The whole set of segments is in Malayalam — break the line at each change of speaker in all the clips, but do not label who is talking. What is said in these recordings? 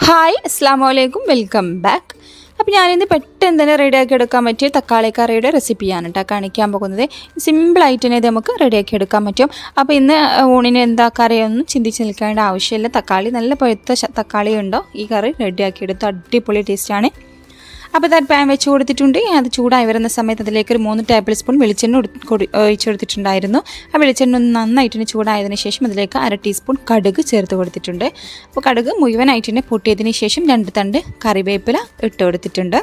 ഹായ് അസ്സാം വലൈക്കും വെൽക്കം ബാക്ക്. അപ്പോൾ ഞാനിന്ന് പെട്ടെന്ന് തന്നെ റെഡിയാക്കി എടുക്കാൻ പറ്റിയ തക്കാളി കറിയുടെ റെസിപ്പിയാണ് കേട്ടോ കാണിക്കാൻ പോകുന്നത്. സിമ്പിളായിട്ട് തന്നെ ഇത് നമുക്ക് റെഡിയാക്കി എടുക്കാൻ പറ്റും. അപ്പോൾ ഇന്ന് ഊണിന് എന്താ കറിയൊന്നും ചിന്തിച്ച് നിൽക്കേണ്ട ആവശ്യമില്ല. തക്കാളി നല്ല പഴുത്ത തക്കാളി ഉണ്ടോ? ഈ കറി റെഡിയാക്കി എടുത്ത് അടിപൊളി ടേസ്റ്റാണ് അപ്പോൾ ഇതായി പാൻ വെച്ച് കൊടുത്തിട്ടുണ്ട്. അത് ചൂടായി വരുന്ന സമയത്ത് അതിലേക്ക് ഒരു മൂന്ന് ടേബിൾ സ്പൂൺ വെളിച്ചെണ്ണ കൊടു- കൊടി- ഒഴിച്ച് കൊടുത്തിട്ടുണ്ടായിരുന്നു. ആ വെളിച്ചെണ്ണ ഒന്ന് നന്നായിട്ടിന് ചൂടായതിനു ശേഷം അതിലേക്ക് അര ടീസ്പൂൺ കടുക് ചേർത്ത് കൊടുത്തിട്ടുണ്ട്. അപ്പോൾ കടുക് മുഴുവനായിട്ടിനെ പൊട്ടിയതിന് ശേഷം രണ്ട് തണ്ട് കറിവേപ്പില ഇട്ട് കൊടുത്തിട്ടുണ്ട്.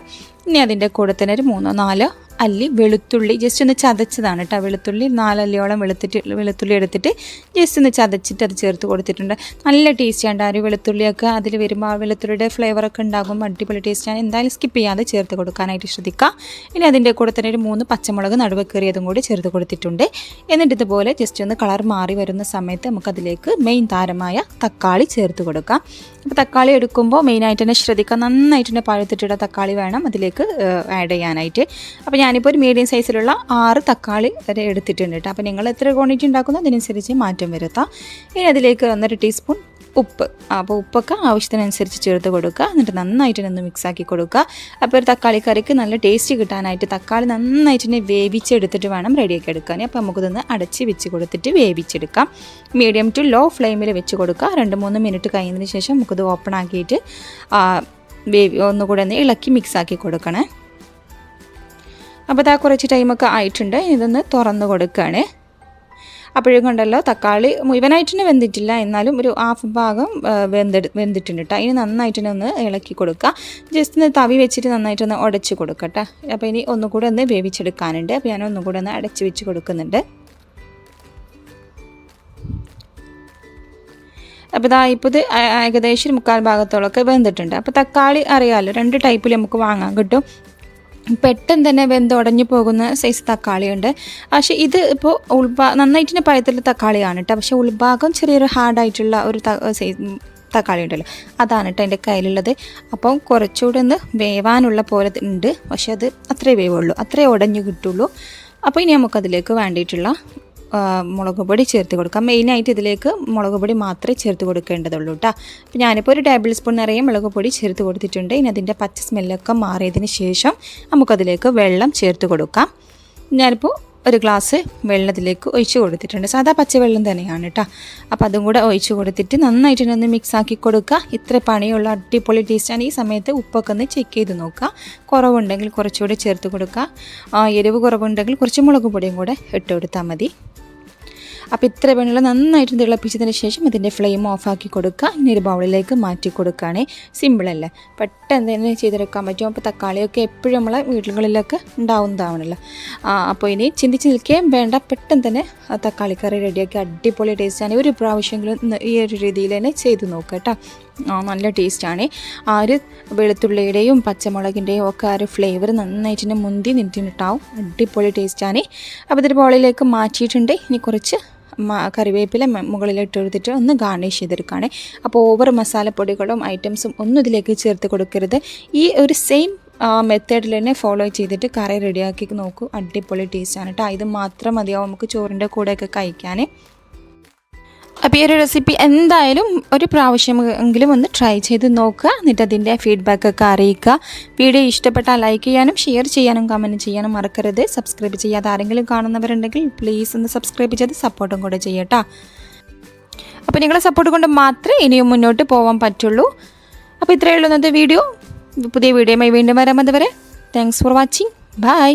ഇനി അതിന്റെ കൂടെ തന്നെ ഒരു മൂന്നോ നാലോ അല്ലി വെളുത്തുള്ളി ജസ്റ്റ് ഒന്ന് ചതച്ചതാണ് കേട്ടോ വെളുത്തുള്ളി. നാലല്ലിയോളം വെളുത്തിട്ട് വെളുത്തുള്ളി എടുത്തിട്ട് ജസ്റ്റ് ഒന്ന് ചതച്ചിട്ട് അത് ചേർത്ത് കൊടുത്തിട്ടുണ്ട്. നല്ല ടേസ്റ്റിയാണ് ആ ഒരു വെളുത്തുള്ളിയൊക്കെ. അതിൽ വരുമ്പോൾ ആ വെളുത്തുള്ളിയുടെ ഫ്ലേവറൊക്കെ ഉണ്ടാകും. അടിപൊളി ടേസ്റ്റാണ് എന്തായാലും സ്കിപ്പ് ചെയ്യാതെ ചേർത്ത് കൊടുക്കാനായിട്ട് ശ്രദ്ധിക്കുക ഇനി അതിന്റെ കൂടെ തന്നെ ഒരു മൂന്ന് പച്ചമുളക് നടുവ് കയറിയതും കൂടി ചേർത്ത് കൊടുത്തിട്ടുണ്ട്. എന്നിട്ട് ഇതുപോലെ ജസ്റ്റ് ഒന്ന് കളർ മാറി വരുന്ന സമയത്ത് നമുക്കതിലേക്ക് മെയിൻ താരമായ തക്കാളി ചേർത്ത് കൊടുക്കാം. അപ്പോൾ തക്കാളി എടുക്കുമ്പോൾ മെയിനായിട്ട് തന്നെ ശ്രദ്ധിക്കുക നന്നായിട്ട് തന്നെ പഴുത്തിട്ടുള്ള തക്കാളി വേണം. അതിലേക്ക് ആഡ് ചെയ്യാനായിട്ട്. അപ്പോൾ ഞാനിപ്പോൾ ഒരു മീഡിയം സൈസിലുള്ള ആറ് തക്കാളി വരെ എടുത്തിട്ടുണ്ട് കേട്ടോ അപ്പോൾ നിങ്ങൾ എത്ര ക്വാണ്ടിറ്റി ഉണ്ടാക്കുന്നോ അതിനനുസരിച്ച് മാറ്റം വരുത്താം. ഇനി അതിലേക്ക് ഒന്നര ടീസ്പൂൺ ഉപ്പ്. അപ്പോൾ ഉപ്പൊക്കെ ആവശ്യത്തിനനുസരിച്ച് ചേർത്ത് കൊടുക്കുക. എന്നിട്ട് നന്നായിട്ട് ഒന്ന് മിക്സ് ആക്കി കൊടുക്കുക. അപ്പോൾ ഒരു തക്കാളി കറിക്ക് നല്ല ടേസ്റ്റ് കിട്ടാനായിട്ട് തക്കാളി നന്നായിട്ട് തന്നെ വേവിച്ചെടുത്തിട്ട് വേണം റെഡിയാക്കി എടുക്കാൻ. അപ്പോൾ നമുക്കിതൊന്ന് അടച്ച് വെച്ച് കൊടുത്തിട്ട് വേവിച്ചെടുക്കാം. മീഡിയം ടു ലോ ഫ്ലെയിമിൽ വെച്ച് കൊടുക്കുക. രണ്ട് മൂന്ന് മിനിറ്റ് കഴിഞ്ഞതിന് ശേഷം നമുക്കിത് ഓപ്പൺ ആക്കിയിട്ട് വേവി ഒന്നുകൂടെ ഒന്ന് ഇളക്കി മിക്സ് ആക്കി കൊടുക്കണേ. അപ്പോൾ ഇതാ കുറച്ച് ടൈമൊക്കെ ആയിട്ടുണ്ട്. ഇതൊന്ന് തുറന്ന് കൊടുക്കുകയാണ്. അപ്പോഴും കൊണ്ടല്ലോ തക്കാളി മുഴുവനായിട്ട് തന്നെ വെന്തിട്ടില്ല. എന്നാലും ഒരു ഹാഫ് ഭാഗം വെന്തെടു വെന്തിട്ടുണ്ട് കേട്ടോ ഇനി നന്നായിട്ട് തന്നെ ഒന്ന് ഇളക്കി കൊടുക്കുക ജസ്റ്റ് ഒന്ന് തവി വെച്ചിട്ട് നന്നായിട്ടൊന്ന് ഉടച്ച് കൊടുക്കട്ടെ. അപ്പോൾ ഇനി ഒന്നുകൂടെ ഒന്ന് വേവിച്ചെടുക്കാനുണ്ട്. അപ്പോൾ ഞാൻ ഒന്നുകൂടെ ഒന്ന് അടച്ച് വെച്ച് കൊടുക്കുന്നുണ്ട്. അപ്പോൾ ഇതാ ഇപ്പോൾ ഇത് ഏകദേശം മുക്കാൽ ഭാഗത്തോളമൊക്കെ വെന്തിട്ടുണ്ട്. അപ്പോൾ തക്കാളി അറിയാമല്ലോ രണ്ട് ടൈപ്പിൽ നമുക്ക് വാങ്ങാൻ കിട്ടും. പെട്ടെന്ന് തന്നെ വെന്ത് ഉടഞ്ഞു പോകുന്ന സൈസ് തക്കാളിയുണ്ട്. പക്ഷേ ഇത് ഇപ്പോൾ ഉൾഭാ നന്നായിട്ട് പഴത്തിലുള്ള തക്കാളിയാണ് കേട്ടോ പക്ഷേ ഉൾഭാഗം ചെറിയൊരു ഹാർഡായിട്ടുള്ള ഒരു സൈസ് തക്കാളി ഉണ്ടല്ലോ. അതാണ് കേട്ടോ എന്റെ കയ്യിലുള്ളത്. അപ്പം കുറച്ചുകൂടെ ഒന്ന് വേവാനുള്ള പോലെ ഉണ്ട്. പക്ഷേ അത് അത്രേ വേവുള്ളൂ. അത്രേ ഉടഞ്ഞു കിട്ടുള്ളൂ. അപ്പോൾ ഇനി നമുക്കതിലേക്ക് വേണ്ടിയിട്ടുള്ള മുളക് പൊടി ചേർത്ത് കൊടുക്കാം. മെയിനായിട്ട് ഇതിലേക്ക് മുളക് പൊടി മാത്രമേ ചേർത്ത് കൊടുക്കേണ്ടതുള്ളൂ കേട്ടോ അപ്പോൾ ഞാനിപ്പോൾ ഒരു ടേബിൾ സ്പൂൺ നിറയെ മുളക് പൊടി ചേർത്ത് കൊടുത്തിട്ടുണ്ട്. ഇനി അതിന്റെ പച്ച സ്മെല്ലൊക്കെ മാറിയതിന് ശേഷം നമുക്കതിലേക്ക് വെള്ളം ചേർത്ത് കൊടുക്കാം. ഞാനിപ്പോൾ ഒരു ഗ്ലാസ് വെള്ളത്തിലേക്ക് ഒഴിച്ച് കൊടുത്തിട്ടുണ്ട്. സാധാ പച്ചവെള്ളം തന്നെയാണ് കേട്ടോ അപ്പോൾ അതും കൂടെ ഒഴിച്ച് കൊടുത്തിട്ട് നന്നായിട്ട് ഒന്ന് മിക്സ് ആക്കി കൊടുക്കുക. ഇത്ര പണിയുള്ള അടിപൊളി ടേസ്റ്റാണ് ഈ സമയത്ത് ഉപ്പൊക്കെ ഒന്ന് ചെക്ക് ചെയ്ത് നോക്കുക. കുറവുണ്ടെങ്കിൽ കുറച്ചുകൂടി ചേർത്ത് കൊടുക്കുക. എരിവ് കുറവുണ്ടെങ്കിൽ കുറച്ച് മുളക് പൊടിയും കൂടെ ഇട്ട് കൊടുത്താൽ മതി. അപ്പോൾ ഇത്ര വെള്ളം നന്നായിട്ട് തിളപ്പിച്ചതിന് ശേഷം ഇതിന്റെ ഫ്ലെയിം ഓഫാക്കി കൊടുക്കുക. ഇനി ഒരു ബൗളിലേക്ക് മാറ്റി കൊടുക്കുകയാണേ. സിമ്പിളല്ലേ പെട്ടെന്ന് തന്നെ ചെയ്തെടുക്കാൻ പറ്റും. അപ്പോൾ തക്കാളിയൊക്കെ എപ്പോഴും നമ്മളെ വീടുകളിലൊക്കെ ഉണ്ടാവുന്നതാവണല്ലോ അപ്പോൾ ഇനി ചിന്തിച്ച് നിൽക്കുകയും വേണ്ട. പെട്ടെന്ന് തന്നെ തക്കാളി കറി റെഡിയാക്കി അടിപൊളി ടേസ്റ്റാണ് ഒരു പ്രാവശ്യമെങ്കിലും ഈ ഒരു രീതിയിൽ തന്നെ ചെയ്ത് നോക്കുക കേട്ടോ. നല്ല ടേസ്റ്റാണ് ആ ഒരു വെളുത്തുള്ളിയുടെയും പച്ചമുളകിന്റെയും ഒക്കെ ആ ഒരു ഫ്ലേവർ നന്നായിട്ട് തന്നെ മുന്തി നിന്നിട്ടുണ്ടാവും. അടിപൊളി ടേസ്റ്റാണ് അപ്പോൾ ഇതൊരു ബോളിലേക്ക് മാറ്റിയിട്ടുണ്ട്. ഇനി കുറച്ച് കറിവേപ്പില മുകളിൽ കൊടുത്തിട്ട് ഒന്ന് ഗാർണിഷ് ചെയ്തെടുക്കുകയാണ് അപ്പോൾ ഓവർ മസാലപ്പൊടികളും ഐറ്റംസും ഒന്നും ഇതിലേക്ക് ചേർത്ത് കൊടുക്കരുത്. ഈ ഒരു സെയിം മെത്തേഡിൽ തന്നെ ഫോളോ ചെയ്തിട്ട് കറി റെഡിയാക്കി നോക്കൂ. അടിപൊളി ടേസ്റ്റാണ് കേട്ടോ ഇത് മാത്രം മതിയാവും നമുക്ക് ചോറിന്റെ കൂടെയൊക്കെ കഴിക്കാൻ അപ്പോൾ ഈ ഒരു റെസിപ്പി എന്തായാലും ഒരു പ്രാവശ്യമെങ്കിലും ഒന്ന് ട്രൈ ചെയ്ത് നോക്കുക. എന്നിട്ട് അതിന്റെ ഫീഡ്ബാക്കൊക്കെ അറിയിക്കുക. വീഡിയോ ഇഷ്ടപ്പെട്ടാൽ ലൈക്ക് ചെയ്യാനും ഷെയർ ചെയ്യാനും കമന്റ് ചെയ്യാനും മറക്കരുത്. സബ്സ്ക്രൈബ് ചെയ്യാതെ ആരെങ്കിലും കാണുന്നവരുണ്ടെങ്കിൽ പ്ലീസ് ഒന്ന് സബ്സ്ക്രൈബ് ചെയ്ത് സപ്പോർട്ടും കൂടെ ചെയ്യട്ടോ അപ്പോൾ നിങ്ങളെ സപ്പോർട്ട് കൊണ്ട് മാത്രമേ ഇനിയും മുന്നോട്ട് പോകാൻ പറ്റുള്ളൂ. അപ്പോൾ ഇത്രയേ ഉള്ളൂ ഇന്നത്തെ വീഡിയോ. പുതിയ വീഡിയോയുമായി വീണ്ടും വരാം വരെ താങ്ക്സ് ഫോർ വാച്ചിങ് ബൈ